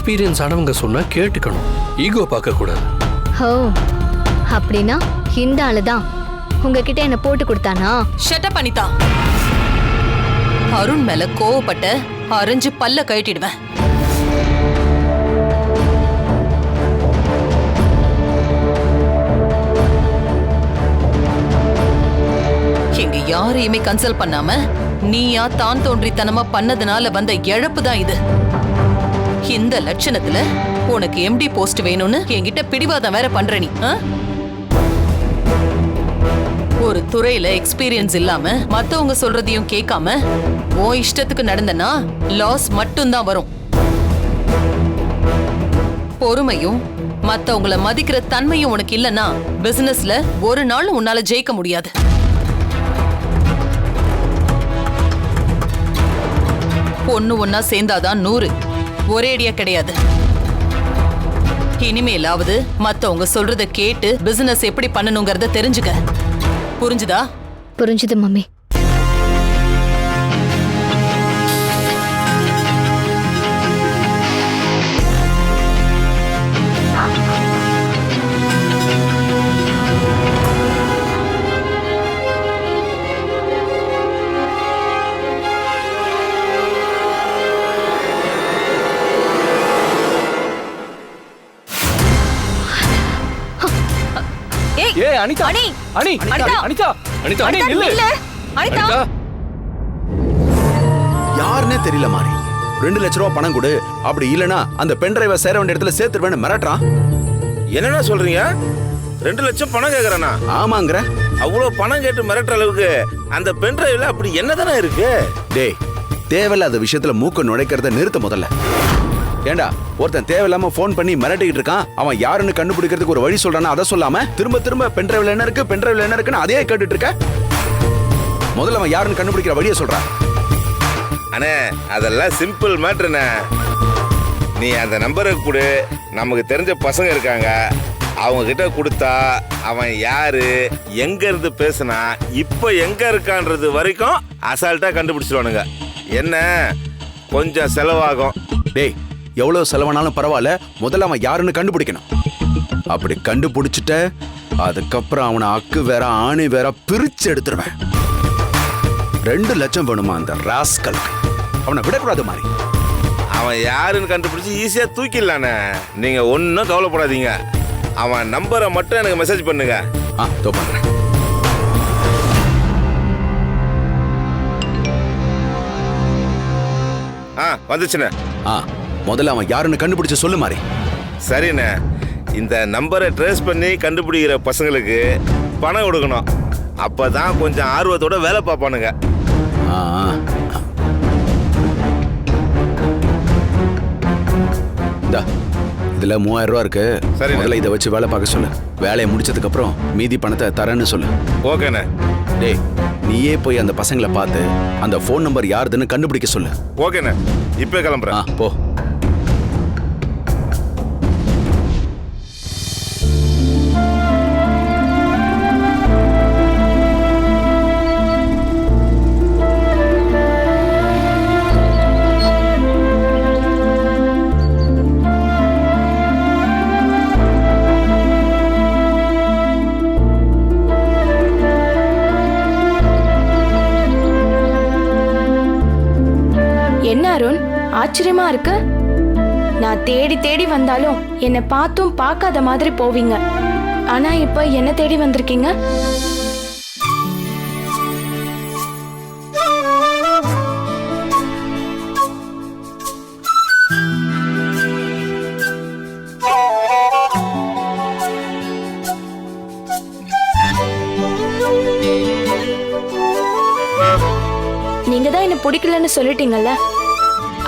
Experience ஆனவங்க சொன்னா கேட்டுக்கணும். ஈகோ பார்க்க கூடாது ஹோ அப்படின்னா இந்த ஆளு தான். உங்ககிட்ட என்ன போட்டு கொடுத்தானா? ஷட்டப் அனிதா அருண் மேல கோவப்பட்ட அரைஞ்சு பல்ல கழட்டிடுவேன். இங்க யாரையுமே கன்சல்ட் பண்ணாம நீயா தான் தோன்றித்தனமா பண்ணதுனால வந்த இழப்பு தான் இது. இந்த லட்சணத்துல உனக்கு எம்டி போஸ்ட் வேணும்னு என்கிட்ட பிடிவாதம் வேற பண்ற நீ ஒரு துறையில எக்ஸ்பீரியன்ஸ் இல்லாம மத்தவங்க சொல்றதையும் கேட்காம உன் இஷ்டத்துக்கு நடந்தனா லாஸ் மட்டும்தான் வரும். பொறுமையும் மத்தவங்கள மதிக்கிற தன்மையும் உனக்கு இல்லனா பிசினஸ்ல ஒரு நாள் உன்னால ஜெயிக்க முடியாது. பொண்ணு ஒன்னா சேர்ந்தாதான் நூறு. ஒரேடியா கிடையாது. இனிமேலாவது மத்தவங்க சொல்றத கேட்டு பிசினஸ் எப்படி பண்ணணுங்கிறத தெரிஞ்சுக்க. புரிஞ்சுதா? புரிஞ்சுது மம்மி. அனிதா. அனி. அனி அனிதா. அனிதா. அனிதா அனி நில்லு. இல்ல அனிதா. யாருன்னே தெரியல மாறி. ரெண்டு லட்ச ரூபா பணம் கொடு. அப்படி இல்லனா அந்த பென் டிரைவை சேர வேண்டிய இடத்துல சேர்த்துருவேன்னு மிரட்டுறான். என்னண்ணா சொல்றீங்க? ரெண்டு லட்சம் பணம் கேக்குறானா? ஆமாங்கிற. அவ்வளோ பணம் கேட்டு மிரட்டுற அளவுக்கு அந்த பென் டிரைவ்ல அப்படி என்னதானே இருக்கு? டேய் தேவையில்லாத விஷயத்துல மூக்க நுழைக்கிறத நிறுத்த முதல்ல. ஏண்டா ஒருத்தன் தேவையில்லாம ஃபோன் பண்ணி மிரட்டிக்கிட்டு இருக்கான். அவன் யாருன்னு கண்டுபிடிக்கிறதுக்கு ஒரு வழி சொல்றானா அதை சொல்லாம திரும்ப திரும்ப பென் டிரைவ்ல என்ன இருக்கு பென் டிரைவ்ல என்ன இருக்குன்னு அதே கேட்டுட்டு இருக்க? முதல்ல அவன் யாருன்னு கண்டுபிடிக்கிற வழியை சொல்றான் அண்ணே அதெல்லாம் சிம்பிள் மேட்ருண்ணே நீ அந்த நம்பரை கொடு. நமக்கு தெரிஞ்ச பசங்க இருக்காங்க. அவங்க கிட்ட கொடுத்தா அவன் யாரு எங்க இருந்து பேசுனா இப்ப எங்க இருக்கான்றது வரைக்கும் அசால்ட்டா கண்டுபிடிச்சிருவானுங்க. என்ன? கொஞ்சம் செலவாகும். டேய் எவ்வளவு செலவானாலும் பரவாயில்ல. முதல்ல அவன் யாருன்னு கண்டுபிடிக்கணும். அப்படி கண்டுபிடிச்சிட்ட அதுக்கப்புறம் அவனை அக்கு வேற ஆணி வேற பிரிச்சு எடுத்துருவேன். ரெண்டு லட்சம் வேணுமா அந்த ராஸ்கல் அவனை விடக்கூடாது மாதிரி. அவன் யாருன்னு கண்டுபிடிச்சு ஈஸியா தூக்கிடலாண்ணே நீங்க ஒன்றும் கவலைப்படாதீங்க. அவன் நம்பரை மட்டும் எனக்கு மெசேஜ் பண்ணுங்க. ஆ தோ பண்றேன் ஆ வந்துச்சுண்ணே. ஆ. முதல்ல அவன் யாருன்னு கண்டுபிடிச்சு சொல்லு மாதிரி சரிண்ணே. இந்த நம்பரை ட்ரேஸ் பண்ணி கண்டுபிடிக்கிற பசங்களுக்கு பணம் கொடுக்கணும். அப்பதான் கொஞ்சம் ஆர்வத்தோட வேலை பார்ப்பானுங்க. ஆ. இந்தா இதுல மூவாயிரம் ரூபா இருக்கு. சரிண்ணே. முதல்ல இதை வச்சு வேலை பார்க்க சொல்லு. வேலையை முடிச்சதுக்கு அப்புறம் மீதி பணத்தை தரேன்னு சொல்லு. ஓகேண்ணே. டேய் நீயே போய் அந்த பசங்களை பார்த்து அந்த ஃபோன் நம்பர் யாருதுன்னு கண்டுபிடிக்க சொல்லு. ஓகேண்ணே இப்போ ஆ கிளம்புறேன் போ. ஆச்சரியமா இருக்கு. நான் தேடி தேடி வந்தாலும் என்னை பார்த்தும் பார்க்காத மாதிரி போவீங்க. ஆனா இப்ப என்ன தேடி வந்திருக்கீங்க? நீங்க தான் என்ன பிடிக்கலன்னு சொல்லிட்டீங்கல்ல?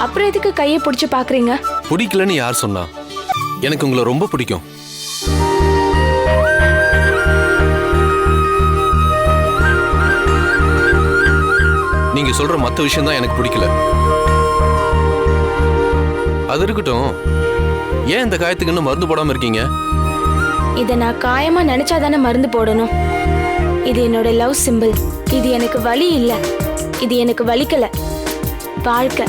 அப்புறம் எதுக்கு கையை பிடிச்சு பாக்குறீங்க பிடிக்கலன்னு யார் சொன்னா? எனக்கு உங்களை ரொம்ப பிடிக்கும். நீங்க சொல்ற மத்த விஷயம் தான் எனக்கு பிடிக்கல. அது இருக்கட்டும். ஏன் இந்த காயத்துக்கு இன்னும் மருந்து போடாம இருக்கீங்க? இதை நான் காயமா நினைச்சாதானே மருந்து போடணும். இது என்னோட லவ் சிம்பிள். இது எனக்கு வலி இல்ல. இது எனக்கு வலிக்கல. வாழ்க்கை.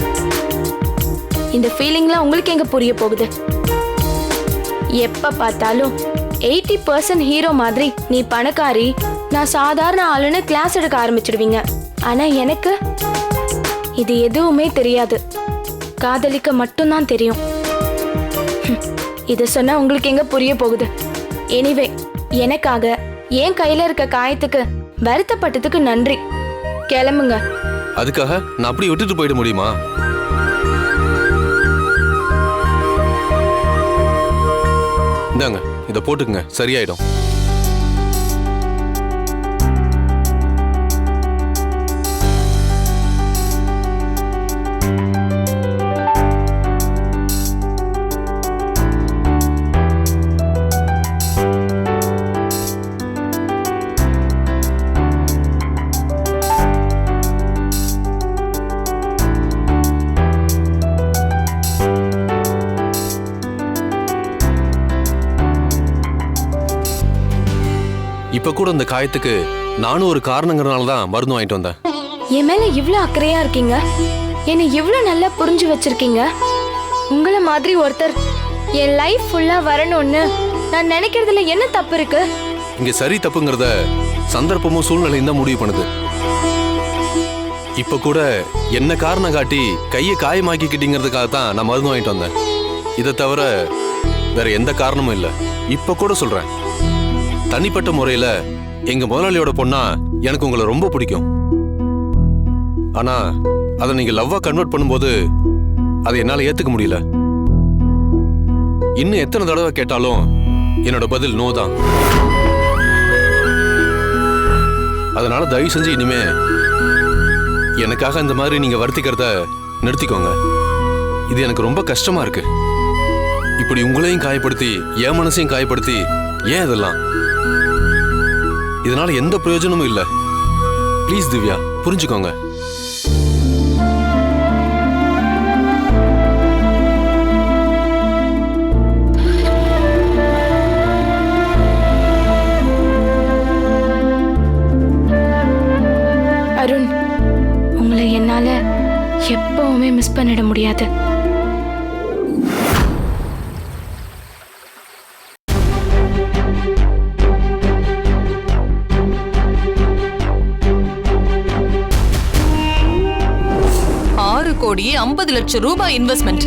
இந்த ஃபீலிங்லாம் உங்களுக்கு எங்க புரிய போகுது? எப்ப பார்த்தாலும் எயிட்டி பர்சன்ட் ஹீரோ மாதிரி நீ பணக்காரி நான் சாதாரண ஆளுன்னு கிளாஸ் எடுக்க ஆரம்பிச்சிடுவீங்க. ஆனா எனக்கு இது எதுவுமே தெரியாது. காதலிக்க மட்டும்தான் தெரியும். இதை சொன்னா உங்களுக்கு எங்க புரிய போகுது? எனிவே எனக்காக என் கையில இருக்க காயத்துக்கு வருத்தப்பட்டதுக்கு நன்றி. கிளம்புங்க. அதுக்காக நான் அப்படி விட்டுட்டு போயிட முடியுமா? இந்தாங்க இதை போட்டுக்குங்க சரியாயிடும். இப்ப கூட இந்த காயத்துக்கு நானும் ஒரு காரணங்கிறனால தான் மருந்து வாங்கிட்டு வந்தேன். என் மேல இவ்ளோ அக்கறையா இருக்கீங்க? என்னை இவ்ளோ நல்லா புரிஞ்சு வச்சிருக்கீங்க? உங்கள மாதிரி ஒருத்தர் என் லைஃப் ஃபுல்லா வரணும்னு நான் நினைக்கிறதுல என்ன தப்பு இருக்கு? இங்க சரி தப்புங்கிறத சந்தர்ப்பமும் சூழ்நிலையும் தான் முடிவு பண்ணுது. இப்ப கூட என்ன காரணம் காட்டி கையை காயமாக்கிக்கிட்டீங்கிறதுக்காக தான் நான் மருந்து வாங்கிட்டு வந்தேன். இதை தவிர வேற எந்த காரணமும் இல்லை. இப்ப கூட சொல்றேன். தனிப்பட்ட முறையில எங்க முதலாளியோட பொண்ணா எனக்கு உங்களை ரொம்ப பிடிக்கும். ஆனா அதை நீங்க லவ்வா கன்வெர்ட் பண்ணும்போது அதை என்னால ஏத்துக்க முடியல. இன்னும் எத்தனை தடவை கேட்டாலும் என்னோட பதில் நோ தான். அதனால தயவு செஞ்சு இனிமே எனக்காக இந்த மாதிரி நீங்க வருத்திக்கிறத நிறுத்திக்கோங்க. இது எனக்கு ரொம்ப கஷ்டமா இருக்கு. இப்படி உங்களையும் காயப்படுத்தி என் மனசையும் காயப்படுத்தி ஏன் இதெல்லாம்? இதனால எந்த பிரயோஜனமும் இல்ல. ப்ளீஸ் திவ்யா புரிஞ்சுக்கோங்க. அருண் உங்களை என்னால எப்பவுமே மிஸ் பண்ணிட முடியாது. லட்சம் ரூபாய் இன்வெஸ்ட்மெண்ட்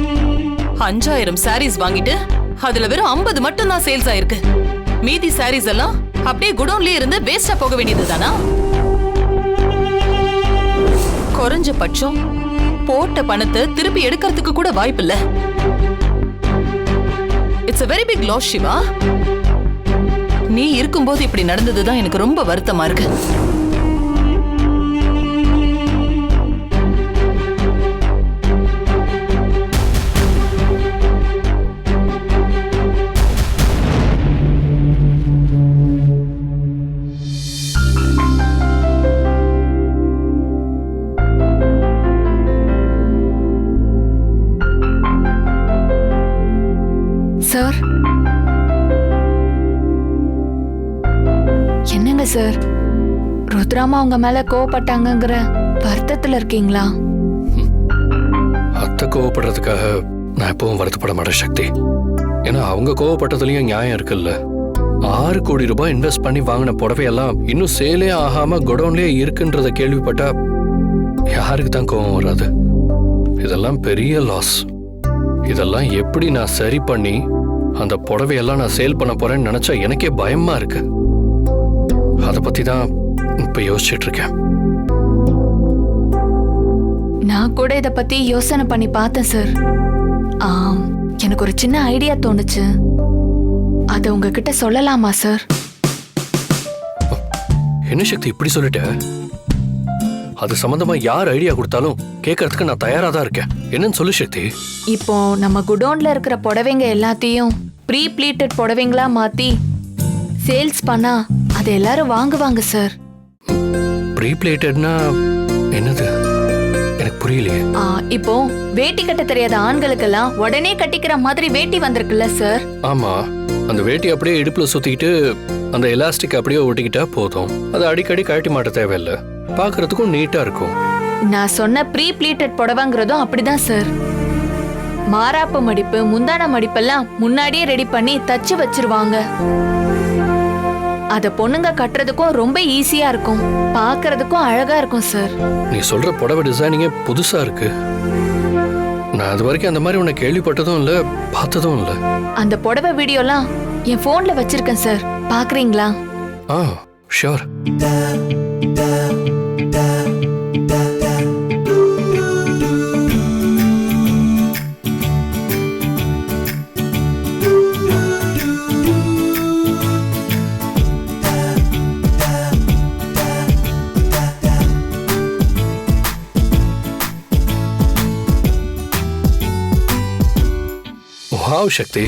அஞ்சாயிரம் சாரீஸ் வாங்கிட்டு அதுல வெறும் ஐம்பது மட்டும் தான் சேல்ஸ் ஆயிருக்கு. மீதி சாரீஸ் எல்லாம் அப்படியே குடோன்லயே இருந்து வேஸ்டா போக வேண்டியது தானா குறைஞ்ச பட்சம் போட்ட பணத்தை திருப்பி எடுக்கிறதுக்கு கூட வாய்ப்பில்ல it's a very big loss Shiva நீ இருக்கும்போது இப்படி நடந்ததுதான் எனக்கு ரொம்ப வருத்தமா இருக்கு. சார்? என்னங்க சார்? ருத்ராமா உங்க மேல கோவப்பட்டாங்கங்கிற வருத்தத்துல இருக்கீங்களா? அத்தை கோவப்படுறதுக்காக நான் எப்பவும் வருத்தப்பட மாட்டேன் சக்தி. ஏன்னா அவங்க கோவப்பட்டதுலயும் நியாயம் இருக்குல்ல. ஆறு கோடி ரூபாய் இன்வெஸ்ட் பண்ணி வாங்கின புடவையெல்லாம் இன்னும் சேலே ஆகாம குடோன்லயே இருக்குன்றத கேள்விப்பட்டா யாருக்கு தான் கோவம் வராது? இதெல்லாம் பெரிய லாஸ் இதெல்லாம் எப்படி நான் சரி பண்ணி அந்த புடவையெல்லாம் நான் சேல் பண்ண போறேன்னு நினைச்சா எனக்கே பயமா இருக்கு. அதை பத்தி தான் இப்ப யோசிச்சுட்டு இருக்கேன். நான் கூட இத பத்தி யோசனை பண்ணி பார்த்தேன் சார் ஆம் எனக்கு ஒரு சின்ன ஐடியா தோணுச்சு. அதை உங்ககிட்ட சொல்லலாமா சார் என்ன சக்தி இப்படி சொல்லிட்ட? அது சம்பந்தமா யார் ஐடியா கொடுத்தாலும் கேட்கறதுக்கு நான் தயாரா தான் இருக்கேன். என்னன்னு சொல்லு சக்தி. இப்போ நம்ம குடோன்ல இருக்கிற புடவைங்க எல்லாத்தையும் ப்ரீ ப்ளீட்டட் புடவைங்களா மாத்தி சேல்ஸ் பண்ணா அதை எல்லாரும் வாங்குவாங்க சார். ப்ரீ பிளேட்டட்னா என்னது? எனக்கு புரியலையே. ஆ, இப்போ வேட்டி கட்ட தெரியாத ஆண்களுக்கெல்லாம் உடனே கட்டிக்கிற மாதிரி வேட்டி வந்திருக்குல்ல சார்? ஆமா. அந்த வேட்டி அப்படியே இடுப்புல சுத்திக்கிட்டு அந்த எலாஸ்டிக் அப்படியே ஒட்டிக்கிட்டா போதும். அதை அடிக்கடி கழட்டி மாட்ட தேவையில்ல. பார்க்கறதுக்கும் நீட்டா இருக்கும். நான் சொன்ன ப்ரீ ப்ளீட்டட் புடவைங்கிறதும் அப்படிதான் சார். மாராப்பு மடிப்பு முந்தான மடிப்பெல்லாம் முன்னாடியே ரெடி பண்ணி தச்சு வச்சிருவாங்க. அத பொண்ணுங்க கட்டுறதுக்கும் ரொம்ப ஈஸியா இருக்கும். பார்க்கிறதுக்கும் அழகா இருக்கும் சார் நீ சொல்ற புடவை டிசைனிங்கே புதுசா இருக்கு. நான் அது வரைக்கும் அந்த மாதிரி உன்னை கேள்விப்பட்டதும் இல்ல பார்த்ததும் இல்ல. அந்த புடவை வீடியோலாம் என் போன்ல வச்சிருக்கேன் சார் பாக்குறீங்களா? ஆ ஷியோர் வாவ் சக்தி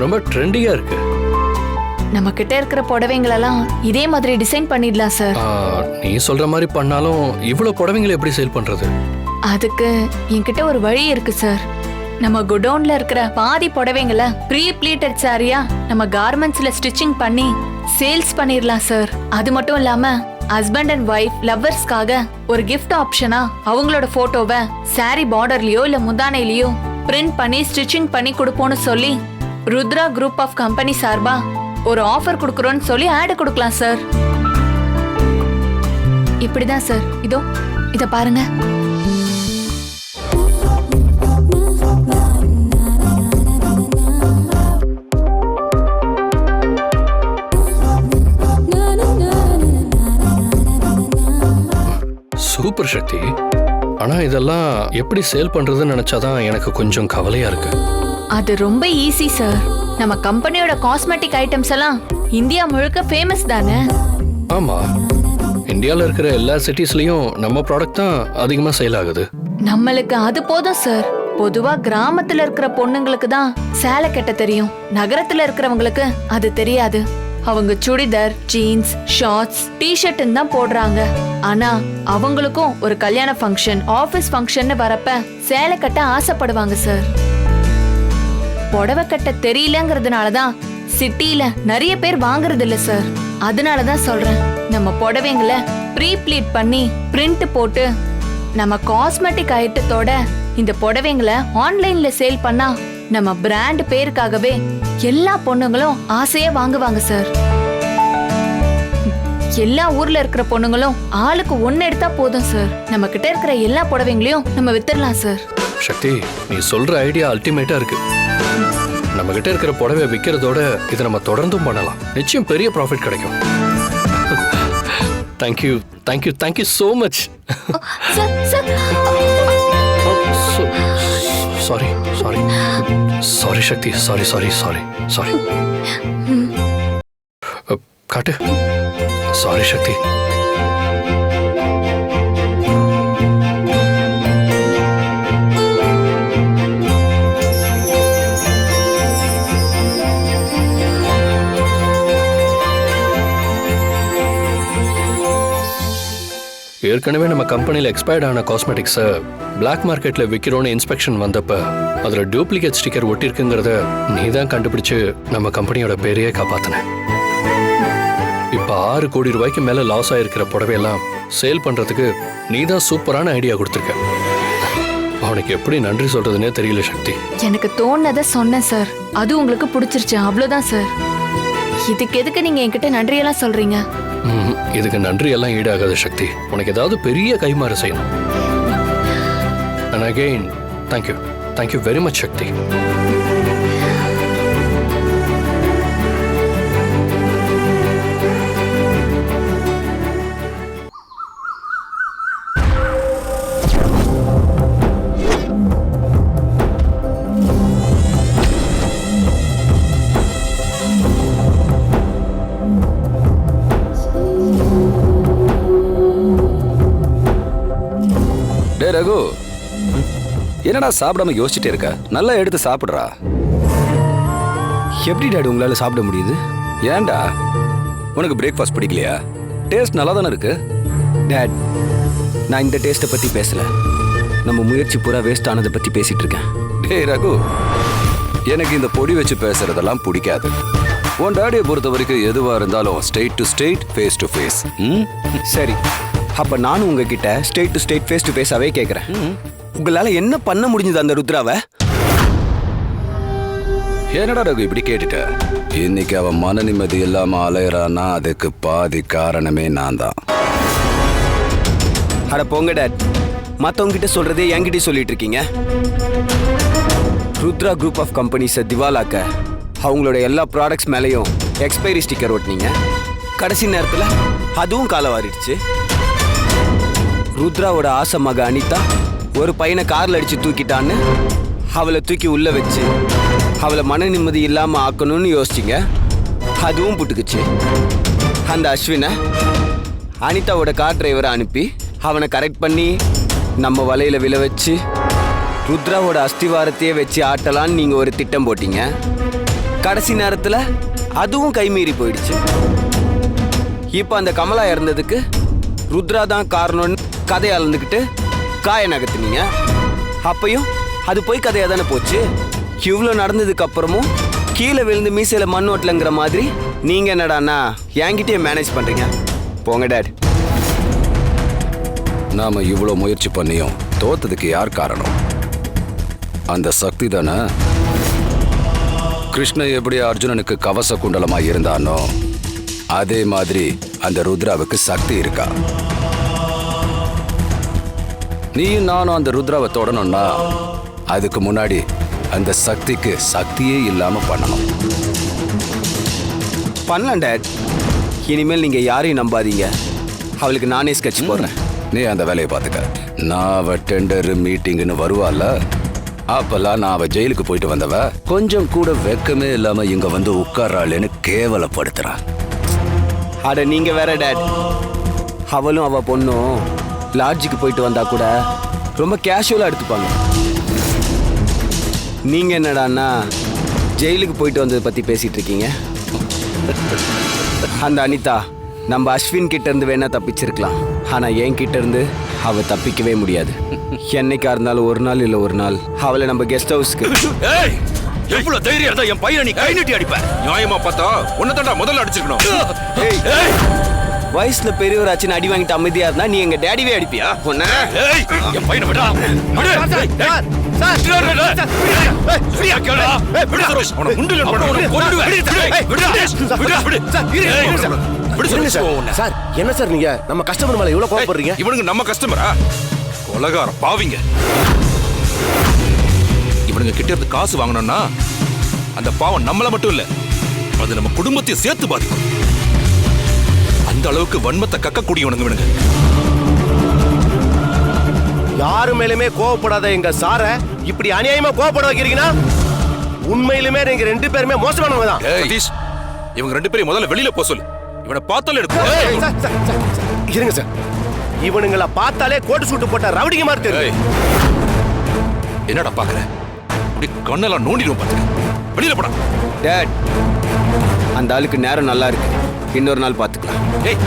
ரொம்ப ட்ரெண்டியா இருக்கு. நம்ம கிட்ட இருக்கிற புடவைங்களெல்லாம் இதே மாதிரி டிசைன் பண்ணிடலாம் சார் நீ சொல்ற மாதிரி பண்ணாலும் இவ்வளவு புடவைங்களை எப்படி சேல் பண்றது? அதுக்கு என்கிட்ட ஒரு வழி இருக்கு சார் நம்ம குடோன்ல இருக்கிற பாதி புடவைங்கள ப்ரீ ப்ளீட்டட் சாரியா நம்ம கார்மெண்ட்ஸ்ல ஸ்டிச்சிங் பண்ணி சேல்ஸ் பண்ணிடலாம் சார் அது மட்டும் இல்லாம ஹஸ்பண்ட் அண்ட் ஒய்ஃப் லவ்வர்ஸ்க்காக ஒரு gift ஆப்ஷனா அவங்களோட போட்டோவை saree பார்டர்லயோ இல்ல முந்தானையிலயோ பிரிண்ட் பண்ணி ஸ்டிச்சிங் பண்ணி கொடுப்போம்னு சொல்லி ருத்ரா குரூப் ஆஃப் கம்பெனி சார்பா ஒரு ஆஃபர் கொடுக்குறோன்னு சொல்லி ஆட் கொடுக்கலாம் சார் இப்படிதான் சார் இதோ இத பாருங்க. சூப்பர் சக்தி. ஆனா இதெல்லாம் எப்படி சேல் பண்றதுன்னு நினைச்சாதான் எனக்கு கொஞ்சம் கவலையா இருக்கு. அது ரொம்ப ஈஸி சார் நம்ம கம்பெனியோட காஸ்மெட்டிக் ஐட்டம்ஸ் எல்லாம் இந்தியா முழுக்க ஃபேமஸ் தானே? ஆமா. இந்தியால இருக்கிற எல்லா சிட்டிஸ்லயும் நம்ம ப்ராடக்ட் தான் அதிகமா சேல் ஆகுது. நம்மளுக்கு அது போதும் சார் பொதுவா கிராமத்துல இருக்கிற பொண்ணுங்களுக்கு தான் சேலை கட்ட தெரியும். நகரத்துல இருக்கிறவங்களுக்கு அது தெரியாது. அவங்க சுடிதார் ஜீன்ஸ் ஷார்ட்ஸ் டிஷர்ட்னு தான் போடுறாங்க. ஆனா அவங்களுக்கும் ஒரு கல்யாண ஃபங்க்ஷன் ஆபீஸ் ஃபங்க்ஷன் வரப்ப சேலை கட்ட ஆசைப்படுவாங்க சார் புடவை கட்ட தெரியலங்கிறதுனால தான் சிட்டியில நிறைய பேர் வாங்குறது இல்ல சார் அதனால தான் சொல்றேன் நம்ம புடவைங்களை ப்ரீ ப்ளீட் பண்ணி பிரிண்ட் போட்டு நம்ம காஸ்மெட்டிக் ஐட்டத்தோட இந்த புடவைங்களை ஆன்லைன்ல சேல் பண்ணா நம்ம பிராண்ட் பேருக்காகவே எல்லா பொண்ணுங்களும் ஆசையா வாங்குவாங்க சார் எல்லா ஊர்ல இருக்கிற பொண்ணுங்களும் ஆளுக்கு ஒன்னு எடுத்தா போதும் சார் நம்ம கிட்ட இருக்கிற எல்லா புடவைங்களையும் நம்ம வித்துடலாம் சார் சக்தி நீ சொல்ற ஐடியா அல்டிமேட்டா இருக்கு. நம்ம கிட்ட இருக்கிற புடவை விற்கிறதோட இதை நம்ம தொடர்ந்தும் பண்ணலாம். நிச்சயம் பெரிய ப்ராஃபிட் கிடைக்கும். Thank you thank you thank you so much sir sir sari sari sari Shakti sari sari sari sari காட்டு சாரி சக்தி ஏற்கனவே நம்ம கம்பெனியில் எக்ஸ்பயர்ட் ஆன காஸ்மெட்டிக்ஸை பிளாக் மார்க்கெட்டில் விற்கிறோன்னு இன்ஸ்பெக்ஷன் வந்தப்ப அதில் டூப்ளிகேட் ஸ்டிக்கர் ஒட்டியிருக்குங்கிறத நீ தான் கண்டுபிடிச்சு நம்ம கம்பெனியோட பேரையே காப்பாத்தின. இப்போ ஆறு கோடி ரூபாய்க்கு மேலே லாஸ் ஆயிருக்கிற புடவையெல்லாம் சேல் பண்ணுறதுக்கு நீ தான் சூப்பரான ஐடியா கொடுத்துருக்க. அவனுக்கு எப்படி நன்றி சொல்றதுனே தெரியல சக்தி. எனக்கு தோணுனதை சொன்னேன் சார் அது உங்களுக்கு பிடிச்சிருச்சு அவ்வளவுதான் சார் இதுக்கு எதுக்கு நீங்க என்கிட்ட நன்றியெல்லாம் சொல்றீங்க? இதுக்கு நன்றி எல்லாம் ஈடாகாத சக்தி. உனக்கு ஏதாவது பெரிய கைமாறு செய்யணும். And again thank you thank you very much Shakti. என்னடா சாப்பிடாம யோசிச்சுட்டே இருக்க? நல்லா எடுத்து சாப்பிட்றா. எப்படி டாடி உங்களால சாப்பிட முடியுது? ஏன்டா? உனக்கு பிரேக்ஃபாஸ்ட் பிடிக்கலையா? டேஸ்ட் நல்லா தானே இருக்கு? டேட் நான் இந்த டேஸ்ட்டை பற்றி பேசல. நம்ம முயற்சி பூரா வேஸ்ட் ஆனதை பற்றி பேசிட்டு இருக்கேன். டே ரகு. எனக்கு இந்த பொடி வச்சு பேசுறதெல்லாம் பிடிக்காது. உன் டாடியை பொறுத்த வரைக்கும் எதுவாக இருந்தாலும் state to state face to face ம்? சரி. அப்போ நானும் உங்ககிட்ட state to state face to ஃபேஸாகவே கேட்குறேன் உங்களால என்ன பண்ண முடிஞ்சது அந்த ருத்ராவை? என்னடா ரகு இப்படி கேட்டுட்ட? இன்னைக்கு அவன் மன நிம்மதி இல்லாம அலையறான்னா அதுக்கு பாதி காரணமே நான் தான். அட போங்க டேட் மத்தவங்க கிட்ட சொல்றதே என்கிட்ட சொல்லிட்டு இருக்கீங்க. ருத்ரா குரூப் ஆஃப் கம்பெனிஸை திவாலாக்க அவங்களோட எல்லா ப்ராடக்ட்ஸ் மேலேயும் எக்ஸ்பைரி ஸ்டிக்கர் ஒட்டினீங்க. கடைசி நேரத்தில் அதுவும் காலவாரிடுச்சு ருத்ராவோட ஆசை மக அனிதா ஒரு பையனை கார்ல அடிச்சு தூக்கிட்டான்னு அவளை தூக்கி உள்ள வச்சு அவளை மன நிம்மதி இல்லாம ஆக்கணும்னு யோசிச்சிங்க. அதுவும் புட்டுக்குச்சு. அந்த அஸ்வினை அனிதாவோட கார் டிரைவரை அனுப்பி அவனை கரெக்ட் பண்ணி நம்ம வலையில விழ வச்சு ருத்ராவோட அஸ்திவாரத்தையே வச்சு ஆட்டலான்னு நீங்க ஒரு திட்டம் போட்டீங்க. கடைசி நேரத்துல அதுவும் கைமீறி போயிடுச்சு. இப்போ அந்த கமலா இறந்ததுக்கு ருத்ரா தான் காரணம்னு கதையை அளந்துக்கிட்டு காய நகர்த்துனீங்க. அப்பையும் அது போய் கதையாக தானே போச்சு? இவ்வளோ நடந்ததுக்கு அப்புறமும் கீழே விழுந்து மீசையில் மண் ஓட்டலங்கிற மாதிரி நீங்கள் என்னடாண்ணா என்கிட்டயே மேனேஜ் பண்ணுறீங்க போங்க டேட் நாம் இவ்வளோ முயற்சி பண்ணியும் தோத்ததுக்கு யார் காரணம்? அந்த சக்தி தானே? கிருஷ்ண எப்படி அர்ஜுனனுக்கு கவச குண்டலமாக இருந்தானோ அதே மாதிரி அந்த ருத்ராவுக்கு சக்தி இருக்கா? நீயும் நானும் அந்த ருத்ராவை தொடணும்னா அதுக்கு முன்னாடி அந்த சக்திக்கு சக்தியே இல்லாம பண்ணணும். பண்ணலாம் டேட். இனிமேல் நீங்க யாரையும் நம்பாதீங்க. அவளுக்கு நானே ஸ்கெட்ச் போடுறேன். நீ அந்த வேலையை பார்த்துக்க. நான் அவ டெண்டர் மீட்டிங்னு வருவாள்ல அப்பெல்லாம் நான் அவ ஜெயிலுக்கு போயிட்டு வந்தவ கொஞ்சம் கூட வெக்கமே இல்லாம இங்க வந்து உட்கார்றாளேன்னு கேவலப்படுத்துறா. அட நீங்க வேற டேட். அவளும் அவ பொண்ணும். லாட்ஜுக்கு போயிட்டு வந்தா கூட ரொம்ப கேஷுவலா எடுத்துப்பாங்க. நீங்க என்னடான்னா ஜெயிலுக்கு போயிட்டு வந்ததை பத்தி பேசிட்டு இருக்கீங்க. அந்த அனிதா நம்ம அஸ்வின் கிட்ட இருந்து வேணா தப்பிச்சிருக்கலாம். ஆனா என் கிட்ட இருந்து அவ தப்பிக்கவே முடியாது. என்னைக்கா இருந்தாலும் ஒரு நாள் இல்ல ஒரு நாள் அவளை நம்ம கெஸ்ட் ஹவுஸ்க்கு ஏய் எவ்வளவு தைரியம் இருந்தா என் பையனை நீ கை நீட்டி அடிப்ப? நியாயமா பார்த்தா உன்னதாண்டா முதல்ல அடிச்சிருக்கணும். ஏய் வயசுல பெரியவராச்சுன்னு அடி வாங்கிட்டு அமைதியா இருந்தா நீ எங்க டேடிவே அடிப்பியா? ஏய் என் பையனை விடா. சார் என்ன சார் நீங்க? நம்ம கஸ்டமர் மேல இவ்வளவு கோவப்படுறீங்க? ஏய், இவனுங்க நம்ம கஸ்டமரா கொலகார பாவிங்க. இவனுங்க கிட்ட இருந்து காசு வாங்கணும்னா அந்த பாவம் நம்மள மட்டும் இல்ல அது நம்ம குடும்பத்தையும் சேர்த்து பாதிக்கும். அந்த அளவுக்கு வன்மத்தை கக்கக்கூடியவனுங்க இவனுங்க. யாரு மேலுமே கோவப்படாத எங்க சார இப்படி அநியாயமா கோவப்பட வைக்கிறீங்கன்னா உண்மையிலுமே நீங்க ரெண்டு பேருமே மோசமானவங்க தான். சதீஷ். இவங்க ரெண்டு பேரும் முதல்ல வெளியில போக சொல்லு. இவனை பார்த்தாலும் எடுக்கும் இருங்க சார். இவனுங்களை பார்த்தாலே கோட்டு சூட்டு போட்ட ரவுடிங்க மாதிரி தெரியும் என்னடா பாக்குற இப்படி கண்ணெல்லாம் நோண்டிடுவோம் பாத்துக்க வெளியில போடா. டேட் அந்த ஆளுக்கு நேரம் நல்லா இருக்கு. இன்னொரு நாள் பார்த்துக்கலாம். ஏய்.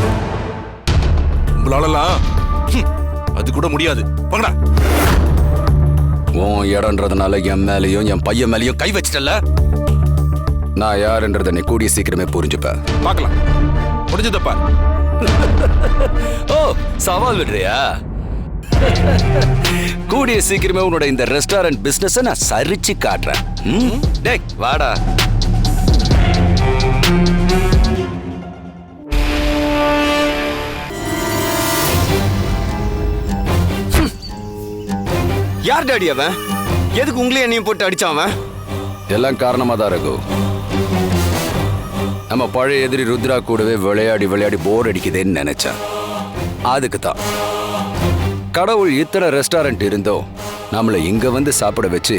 உங்களாலலாம் அது கூட முடியாது. வாங்கடா. உன் இடம்ன்றதுனால என் மேலேயும் என் பையன் மேலேயும் கை வச்சிட்டல நான் யாருன்றதை நீ கூடிய சீக்கிரமே புரிஞ்சுப்ப. பார்க்கலாம். முடிஞ்சதப்பா ஓ சவால் விடுறியா? கூடிய சீக்கிரமே உன்னோட இந்த ரெஸ்டாரண்ட் பிசினஸ் நான் சரிச்சு காட்டுறேன். ம்? டேய் வாடா. யார் டாடி அவன் எதுக்கு உங்களையும் என்னையும் போட்டு அடிச்சான் அவன்? எல்லாம் காரணமா தான் ரகு. நம்ம பழைய எதிரி ருத்ரா கூடவே விளையாடி விளையாடி போர் அடிக்குதேன்னு நினைச்சேன் அதுக்கு தான் கடவுள் இத்தனை ரெஸ்டாரண்ட் இருந்தோ நம்மளை இங்க வந்து சாப்பிட வச்சு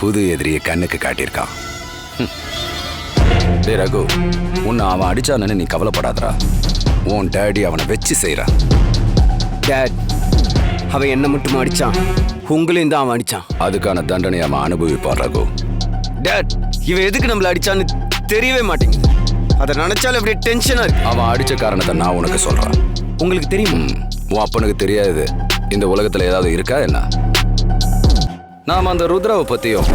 புது எதிரியை கண்ணுக்கு காட்டியிருக்கான். டேய் ரகு உன்னை அவன் அடிச்சானு நீ கவலைப்படாதடா. உன் டேடி அவனை வச்சு செய்றான். டேட் அவன் என்ன மட்டும் அடிச்சான்? உங்களையும் தான் அவன் அடிச்சான். அதுக்கான தண்டனை அவன் அனுபவிப்பான் ரகு. டேட் இவன் எதுக்கு நம்மள அடிச்சான்னு தெரியவே மாட்டேங்குது. அதை நினைச்சாலும் அப்படியே டென்ஷனா இருக்கு. அவன் அடிச்ச காரணத்தை நான் உனக்கு சொல்றேன். உங்களுக்கு தெரியுமா? உன் அப்பனுக்கு தெரியாது. இந்த உலகத்துல ஏதாவது இருக்கா என்ன? நாம அந்த ருத்ராவை பத்தியும்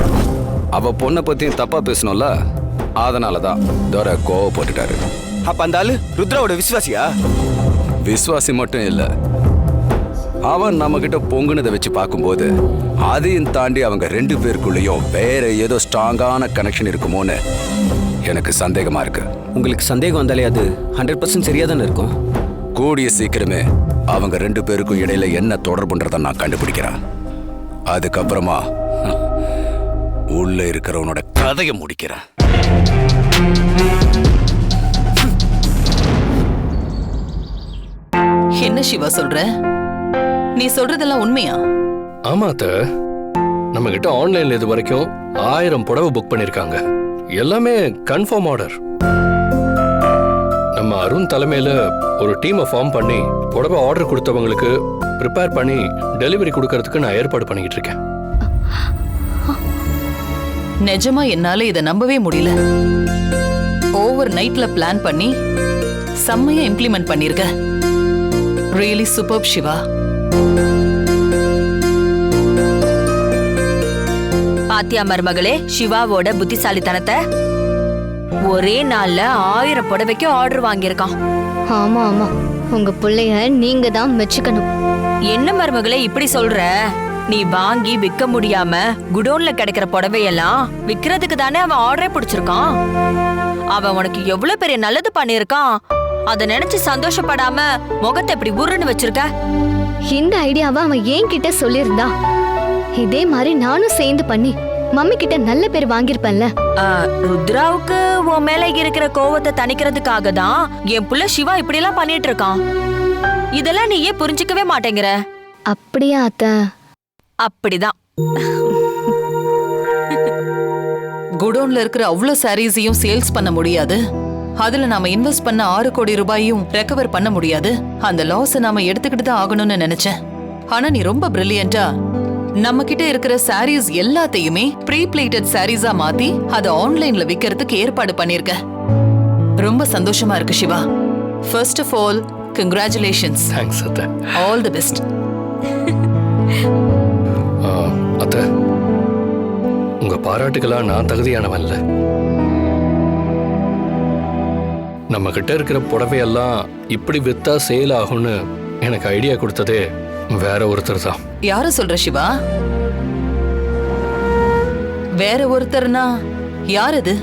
அவ பொண்ணை பத்தியும் தப்பா பேசணும்ல அதனாலதான் துரை கோவப்பட்டுட்டாரு. அப்ப அந்த ஆளு ருத்ராவோட விசுவாசியா? விசுவாசி மட்டும் இல்ல அவன் நம்ம கிட்ட பொங்குனதை வச்சு பார்க்கும்போது அதையும் தாண்டி அவங்க ரெண்டு பேருக்குள்ளேயும் வேற ஏதோ ஸ்ட்ராங்கான கனெக்ஷன் இருக்குமோன்னு எனக்கு சந்தேகமா இருக்கு. உங்களுக்கு சந்தேகம் வந்தாலே அது ஹண்ட்ரட் பர்சன்ட் சரியா தானே இருக்கும்? கூடிய சீக்கிரமே அவங்க ரெண்டு பேருக்கும் இடையில என்ன தொடர்புன்றதை நான் கண்டுபிடிக்கிறேன். அதுக்கப்புறமா உள்ள இருக்கிறவனோட கதையை முடிக்கிறேன். என்ன சிவா சொல்ற? நீ சொல்றதெல்லாம் உண்மையா? ஆமா அத்த. நம்ம கிட்ட ஆன்லைன்ல இது வரைக்கும் ஆயிரம் புடவை புக் பண்ணிருக்காங்க. எல்லாமே கன்ஃபார்ம் ஆர்டர் நம்ம அருண் தலைமையில ஒரு டீமை ஃபார்ம் பண்ணி புடவை ஆர்டர் கொடுத்தவங்களுக்கு ப்ரிப்பேர் பண்ணி டெலிவரி கொடுக்கறதுக்கு நான் ஏற்பாடு பண்ணிக்கிட்டு இருக்கேன். நிஜமா என்னால இத நம்பவே முடியல. ஓவர் நைட்ல பிளான் பண்ணி செம்மையா இம்ப்ளிமெண்ட் பண்ணிருக்க. ரியலி சூப்பர் சிவா பாத்தியா மருமகளே சிவாவோட புத்திசாலித்தனத்தை ஒரே நாள்ல ஆயிரம் புடவைக்கு ஆர்டர் வாங்கியிருக்கான். ஆமா ஆமா. உங்க பிள்ளைய நீங்க தான் மெச்சுக்கணும் என்ன மருமகளே இப்படி சொல்ற? நீ வாங்கி விற்க முடியாம குடோன்ல கிடைக்கிற புடவையெல்லாம் விக்கிறதுக்கு தானே அவன் ஆர்டரே பிடிச்சிருக்கான்? அவன் உனக்கு எவ்வளவு பெரிய நல்லது பண்ணியிருக்கான்? அத நினைச்சு சந்தோஷப்படாம முகத்தை இப்படி உருன்னு வச்சிருக்க? இந்த ஐடியாவை அவன் ஏன் கிட்ட சொல்லியிருந்தா? இதே மாதிரி நானும் சேர்ந்து பண்ணி மம்மி கிட்ட நல்ல பேர் வாங்கியிருப்பேன்ல. ருத்ராவுக்கு உன் மேல இருக்கிற கோவத்தை தணிக்கிறதுக்காக தான் என் புள்ள சிவா இப்படி எல்லாம் பண்ணிட்டு இருக்கான் இதெல்லாம் நீ ஏன் புரிஞ்சுக்கவே மாட்டேங்கிற. அப்படியா அத்தை? அப்படிதான். குடோன்ல இருக்கிற அவ்வளோ சாரீஸையும் சேல்ஸ் பண்ண முடியாது. அதுல நாம இன்வெஸ்ட் பண்ண ஆறு கோடி ரூபாயும் ரெக்கவர் பண்ண முடியாது. அந்த லாஸ் நாம எடுத்துக்கிட்டு தான் ஆகணும்னு நினைச்சேன். ஆனா நீ ரொம்ப பிரில்லியண்டா நம்ம கிட்ட இருக்கிற சாரீஸ் எல்லாத்தையுமே ப்ரீ பிளேட்டட் சாரீஸா மாத்தி அதை ஆன்லைன்ல விக்கிறதுக்கு ஏற்பாடு பண்ணிருக்க. ரொம்ப சந்தோஷமா இருக்கு Shiva. First of all congratulations thanks அத்தை. ஆல் தி பெஸ்ட் அத்தை. உங்க பாராட்டுக்கெல்லாம் நான் தகுதியானவன் இல்ல. நம்ம கிட்ட இருக்கிற புடவையெல்லாம் இப்படி வித்தா சேல் ஆகும்னு எனக்கு ஐடியா கொடுத்ததே வேற ஒருத்தர் தான். யார சொல்ற சிவா? வேற ஒருத்தர்னா யார் அது